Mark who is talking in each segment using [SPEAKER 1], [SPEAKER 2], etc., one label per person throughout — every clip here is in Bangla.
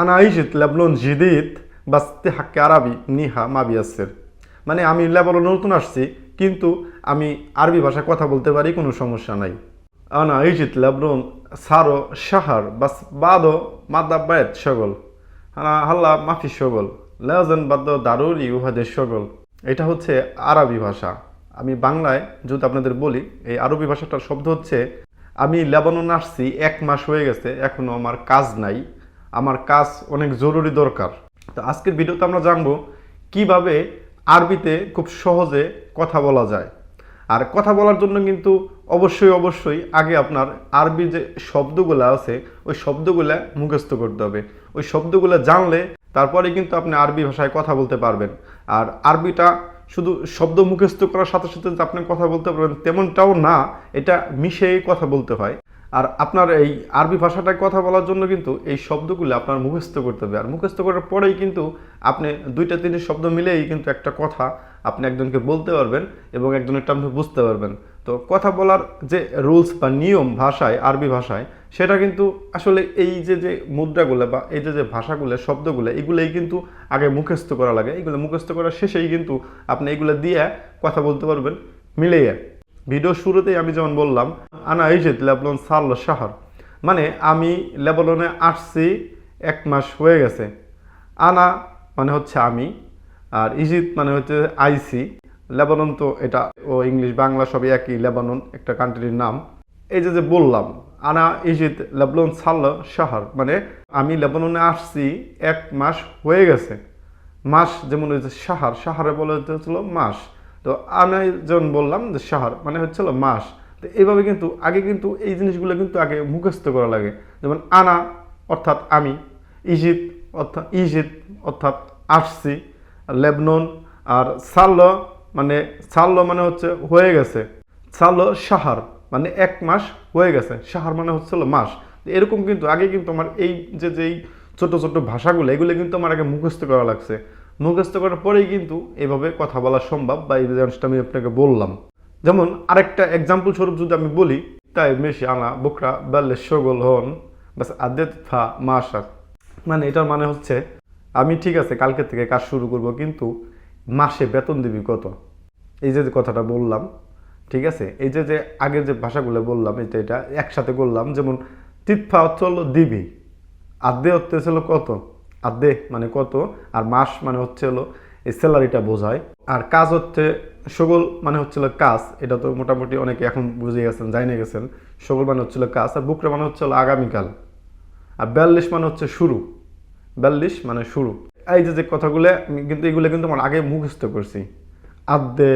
[SPEAKER 1] আনা আইজিত লেবলন জিদিত বাস্তে হাক্কে আরবি, নিহা মাবিয়াসের মানে আমি লেবলন নতুন আসছি, কিন্তু আমি আরবি ভাষায় কথা বলতে পারি, কোনো সমস্যা নাই। আনা আইজিত লেবলন সারো শাহার, বাস বাদো মাদা বায়ত সগল। আনা হাল্লা মাফি সগল লেজন বাদ্য দারুরি উহাদের সগল। এটা হচ্ছে আরবি ভাষা। আমি বাংলায় যদি আপনাদের বলি, এই আরবি ভাষাটার শব্দ হচ্ছে, আমি লেবানন আসছি, এক মাস হয়ে গেছে, এখনও আমার কাজ নাই। আমার কাজ অনেক জরুরি দরকার। তো আজকের ভিডিওতে আমরা জানব কীভাবে আরবিতে খুব সহজে কথা বলা যায়। আর কথা বলার জন্য কিন্তু অবশ্যই অবশ্যই আগে আপনার আরবি যে শব্দগুলো আছে, ওই শব্দগুলো মুখস্থ করতে হবে। ওই শব্দগুলো জানলে তারপরে কিন্তু আপনি আরবি ভাষায় কথা বলতে পারবেন। আর আরবিটা শুধু শব্দ মুখস্থ করার সাথে সাথে আপনি কথা বলতে পারবেন, তেমনটাও না, এটা মিশিয়ে কথা বলতে হয়। আর আপনার এই আরবি ভাষাটায় কথা বলার জন্য কিন্তু এই শব্দগুলো আপনার মুখস্থ করতে হবে। আর মুখস্থ করার পরেই কিন্তু আপনি দুইটা তিনটে শব্দ মিলেই কিন্তু একটা কথা আপনি একজনকে বলতে পারবেন এবং একজনেরটা আপনি বুঝতে পারবেন। তো কথা বলার যে রুলস বা নিয়ম ভাষায়, আরবি ভাষায়, সেটা কিন্তু আসলে এই যে যে মুদ্রাগুলো বা এই যে যে ভাষাগুলো, শব্দগুলো, এগুলোই কিন্তু আগে মুখস্থ করা লাগে। এগুলো মুখস্থ করার শেষেই কিন্তু আপনি এগুলো দিয়ে কথা বলতে পারবেন, মিলিয়ে। ভিডিও শুরুতেই আমি যেমন বললাম, আনা ইজিত লেবলন সাল শাহর। মানে আমি লেবলনে আসছি এক মাস হয়ে গেছে। আনা মানে হচ্ছে আমি, আর ইজিত মানে হচ্ছে আইসি। লেবানন তো এটা ও ইংলিশ, বাংলা সবই একই, লেবানন একটা কান্ট্রির নাম। এই যে যে বললাম, আনা ইজিত লেবলন সাল শাহর। মানে আমি লেবাননে আসছি এক মাস হয়ে গেছে। মাস যেমন হচ্ছে সাহার সাহারে বলে হচ্ছিল মাস। তো আমি যেমন বললাম যে সাহার মানে হচ্ছিল মাস, তো এইভাবে কিন্তু, আগে কিন্তু এই জিনিসগুলো কিন্তু আগে মুখস্থ করা লাগে। যেমন আনা, অর্থাৎ আমি ইজিত অর্থাৎ ইজিত অর্থাৎ আসছি লেবনন, আর সাল্ল মানে সাল্ল মানে হচ্ছে হয়ে গেছে। সাল্ল সাহার মানে এক মাস হয়ে গেছে। সাহার মানে হচ্ছিল মাস। এরকম কিন্তু আগে কিন্তু আমার এই যে যেই ছোট ছোট ভাষাগুলো, এগুলো কিন্তু আমার আগে মুখস্থ করা লাগছে। মুখস্থ করার পরেই কিন্তু এভাবে কথা বলা সম্ভব বা এই জিনিসটা আমি আপনাকে বললাম। যেমন আরেকটা এক্সাম্পল স্বরূপ যদি আমি বলি, তাই মেশি আনা বোকরা বেল্লে সগল হন, বাস আদেত ফা মাসাক মানে এটার মানে হচ্ছে, আমি ঠিক আছে কালকে থেকে কাজ শুরু করব, কিন্তু মাসে বেতন দিবি কত? এই যে কথাটা বললাম, ঠিক আছে? এই যে যে আগের যে ভাষাগুলো বললাম, এটা এটা একসাথে করলাম, যেমন তিতফা হচ্ছে হলো দিবি, আদে হচ্ছে কত? আদে মানে কত আর মাস মানে হচ্ছে হলো এই স্যালারিটা বোঝায়। আর কাজ হচ্ছে সগল মানে হচ্ছিল কাজ এটা তো মোটামুটি অনেকে এখন বুঝে গেছেন জানিয়ে গেছেন। সগল মানে হচ্ছিল কাজ আর বুকরা মানে হচ্ছে হলো আগামীকাল। আর বিয়াল্লিশ মানে হচ্ছে শুরু। বিয়াল্লিশ মানে শুরু। এই যে যে কথাগুলো কিন্তু এগুলো কিন্তু আমার আগে মুখস্থ করছি। আদ্দে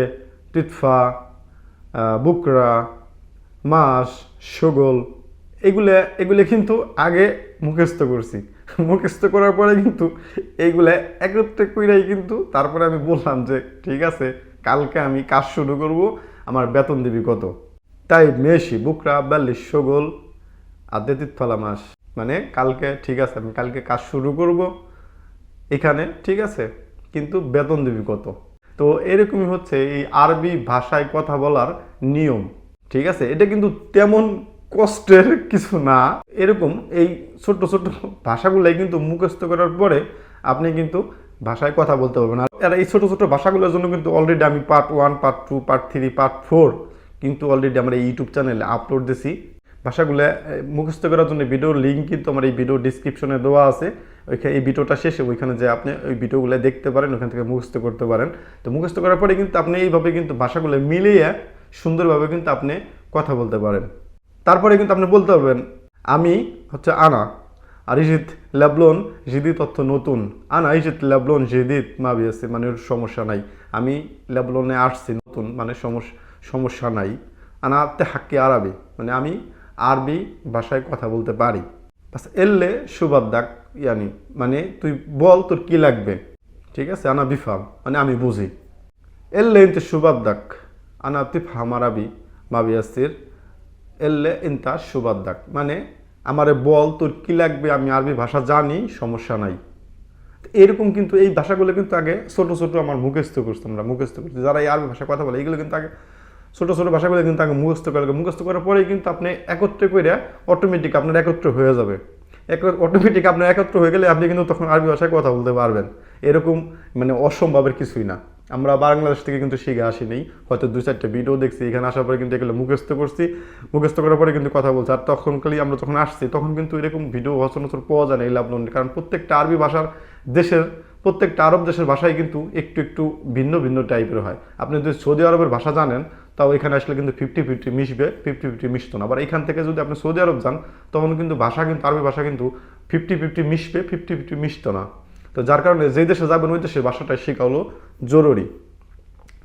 [SPEAKER 1] আহ, বুকরা মাস সগল এগুলো এগুলো কিন্তু আগে মুখস্থ করছি। মুখস্থ করার পরে কিন্তু এইগুলো একত্রে কইরাই কিন্তু তারপরে আমি বললাম যে, ঠিক আছে, কালকে আমি কাজ শুরু করব, আমার বেতন দিবি কত? তাই মেশি বুকরা, বিয়াল্লিশ, সগল আদ্যেতিত ফলা মাস। মানে কালকে, ঠিক আছে, আমি কালকে কাজ শুরু করব, এখানে, ঠিক আছে, কিন্তু বেতন দিবি কত? তো এরকমই হচ্ছে এই আরবি ভাষায় কথা বলার নিয়ম। ঠিক আছে, এটা কিন্তু তেমন কষ্টের কিছু না। এরকম এই ছোট ছোট ভাষাগুলাই কিন্তু মুখস্থ করার পরে আপনি কিন্তু ভাষায় কথা বলতে পারবেন। আর এই ছোট ছোট ভাষাগুলোর জন্য কিন্তু অলরেডি আমি part one part two part three part four কিন্তু অলরেডি আমরা এই ইউটিউব চ্যানেলে আপলোড দিছি। ভাষাগুলো মুখস্থ করার জন্য ভিডিওর লিঙ্ক কিন্তু আমার এই ভিডিও ডিসক্রিপশনে দেওয়া আছে। ওইখানে এই ভিডিওটা শেষে ওইখানে যে আপনি ওই ভিডিওগুলো দেখতে পারেন, ওখান থেকে মুখস্থ করতে পারেন। তো মুখস্থ করার পরে কিন্তু আপনি এইভাবে কিন্তু ভাষাগুলো মিলিয়ে সুন্দরভাবে কিন্তু আপনি কথা বলতে পারেন। তারপরে কিন্তু আপনি বলতে পারবেন, আমি হচ্ছে আনা, আর ইজিত লেবলন জিদিত অর্থ নতুন। আনা, ইজিত লেবলন জিদিত মা বিয়েছে মানে সমস্যা নাই। আমি লেবলনে আসছি, নতুন মানে সমস্যা নাই। আনা তে হাক্কি আরবি মানে আমি আরবি ভাষায় কথা বলতে পারি। বাস এললে সুবাদ্দাক ইয়ানি মানে তুই বল তোর কি লাগবে। ঠিক আছে, আনা বিফাম মানে আমি বুঝি। এললে ইনতে সুবাদ্দাক আনা তিফহাম আরবি মাবিয়াসির এললে ইনতা সুবাদ্দাক মানে আমারে বল তোর কি লাগবে, আমি আরবি ভাষা জানি, সমস্যা নাই। এরকম কিন্তু এই ভাষাগুলো কিন্তু আগে ছোট ছোট আমার মুখস্থ করতাম আমরা মুখস্থ করছি যারা এই আরবি ভাষা কথা বলে, এগুলো কিন্তু আগে ছোট ছোট ভাষাগুলো কিন্তু আগে মুখস্থ করে মুখস্থ করার পরেই কিন্তু আপনি একত্রে করে অটোমেটিক আপনার একত্র হয়ে যাবে। এক অটোমেটিক আপনার একত্র হয়ে গেলে আপনি কিন্তু তখন আরবি ভাষায় কথা বলতে পারবেন। এরকম মানে অসম্ভবের কিছুই না। আমরা বাংলাদেশ থেকে কিন্তু শিখে আসিনি। হয়তো দু চারটে ভিডিও দেখছি, এখানে আসার পরে কিন্তু এগুলো মুখস্থ করছি। মুখস্থ করার পরে কিন্তু কথা বলছি। আর তখনকালে আমরা যখন আসছি, তখন কিন্তু এরকম ভিডিও সচরাচর পাওয়া যায় না এই লাভ কারণ প্রত্যেকটা আরবি ভাষার দেশের, প্রত্যেকটা আরব দেশের ভাষাই কিন্তু একটু একটু ভিন্ন ভিন্ন টাইপের হয়। আপনি যদি সৌদি আরবের ভাষা জানেন, তাও এখানে আসলে কিন্তু ফিফটি ফিফটি মিশবে ফিফটি ফিফটি মিশতো না। আবার এখান থেকে যদি আপনি সৌদি আরব যান, তখন কিন্তু ভাষা কিন্তু, আরবি ভাষা কিন্তু ফিফটি ফিফটি মিশবে ফিফটি ফিফটি মিশতো না। তো যার কারণে যেই দেশে যাবেন, ওই দেশের ভাষাটা শেখা হলো জরুরি।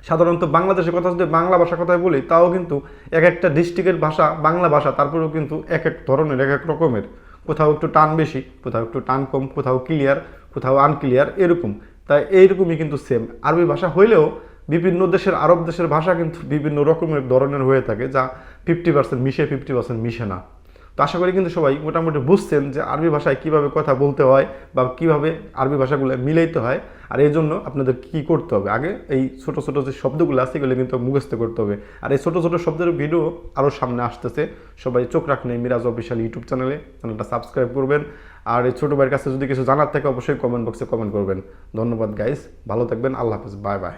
[SPEAKER 1] সাধারণত বাংলাদেশের কথা যদি বাংলা ভাষার কথাই বলি, তাও কিন্তু এক একটা ডিস্ট্রিক্টের ভাষা, বাংলা ভাষা, তারপরেও কিন্তু এক এক ধরনের, এক এক রকমের। কোথাও একটু টান বেশি, কোথাও একটু টান কম, কোথাও ক্লিয়ার কোথাও আনক্লিয়ার এরকম। তাই এইরকমই কিন্তু সেম আরবি ভাষা হইলেও বিভিন্ন দেশের, আরব দেশের ভাষা কিন্তু বিভিন্ন রকমের ধরনের হয়ে থাকে, যা ফিফটি পার্সেন্ট মিশে ফিফটি পার্সেন্ট মিশে না। তো আশা করি কিন্তু সবাই মোটামুটি বুঝছেন যে আরবি ভাষায় কীভাবে কথা বলতে হয় বা কীভাবে আরবি ভাষাগুলো মিলাইতে হয়, আর এই জন্য আপনাদের কি করতে হবে? আগে এই ছোট ছোট যে শব্দগুলো আছে, এগুলো কিন্তু মুখস্থ করতে হবে। আর এই ছোট ছোট শব্দের ভিডিও আরও সামনে আসতেছে। সবাই চোখ এই মিরাজ অফিসিয়াল ইউটিউব চ্যানেলে, চ্যানেলটা সাবস্ক্রাইব করবেন। আর এই ছোটো ভাইয়ের কাছে যদি কিছু জানার থাকে, অবশ্যই কমেন্ট বক্সে কমেন্ট করবেন। ধন্যবাদ গাইস ভালো থাকবেন। আল্লাহ হাফিজ। Bye bye.